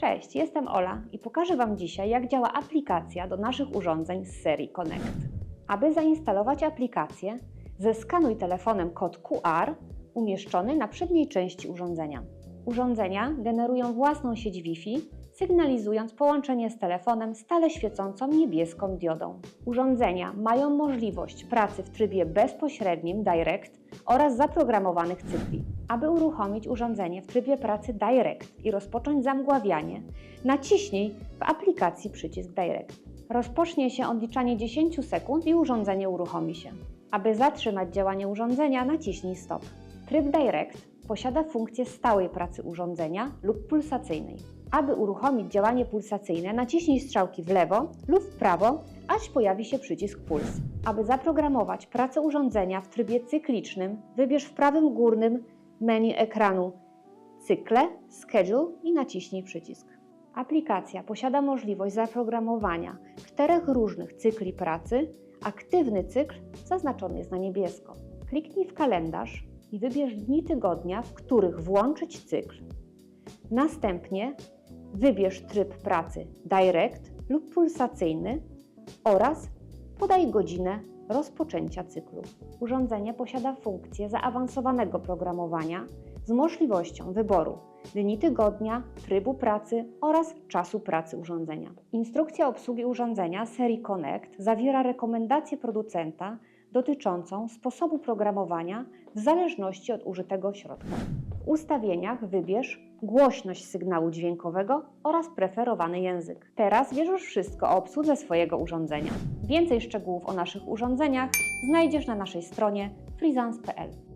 Cześć, jestem Ola i pokażę Wam dzisiaj, jak działa aplikacja do naszych urządzeń z serii Connect. Aby zainstalować aplikację, zeskanuj telefonem kod QR umieszczony na przedniej części urządzenia. Urządzenia generują własną sieć Wi-Fi, sygnalizując połączenie z telefonem stale świecącą niebieską diodą. Urządzenia mają możliwość pracy w trybie bezpośrednim Direct oraz zaprogramowanych cykli. Aby uruchomić urządzenie w trybie pracy Direct i rozpocząć zamgławianie, naciśnij w aplikacji przycisk Direct. Rozpocznie się odliczanie 10 sekund i urządzenie uruchomi się. Aby zatrzymać działanie urządzenia, naciśnij Stop. Tryb Direct posiada funkcję stałej pracy urządzenia lub pulsacyjnej. Aby uruchomić działanie pulsacyjne, naciśnij strzałki w lewo lub w prawo, aż pojawi się przycisk Puls. Aby zaprogramować pracę urządzenia w trybie cyklicznym, wybierz w prawym górnym menu ekranu Cykle, Schedule i naciśnij przycisk. Aplikacja posiada możliwość zaprogramowania czterech różnych cykli pracy. Aktywny cykl zaznaczony jest na niebiesko. Kliknij w kalendarz i wybierz dni tygodnia, w których włączyć cykl. Następnie wybierz tryb pracy Direct lub pulsacyjny oraz podaj godzinę rozpoczęcia cyklu. Urządzenie posiada funkcję zaawansowanego programowania z możliwością wyboru dni tygodnia, trybu pracy oraz czasu pracy urządzenia. Instrukcja obsługi urządzenia serii Connect zawiera rekomendację producenta dotyczącą sposobu programowania w zależności od użytego środka. Ustawieniach wybierz głośność sygnału dźwiękowego oraz preferowany język. Teraz wiesz już wszystko o obsłudze swojego urządzenia. Więcej szczegółów o naszych urządzeniach znajdziesz na naszej stronie freezance.pl.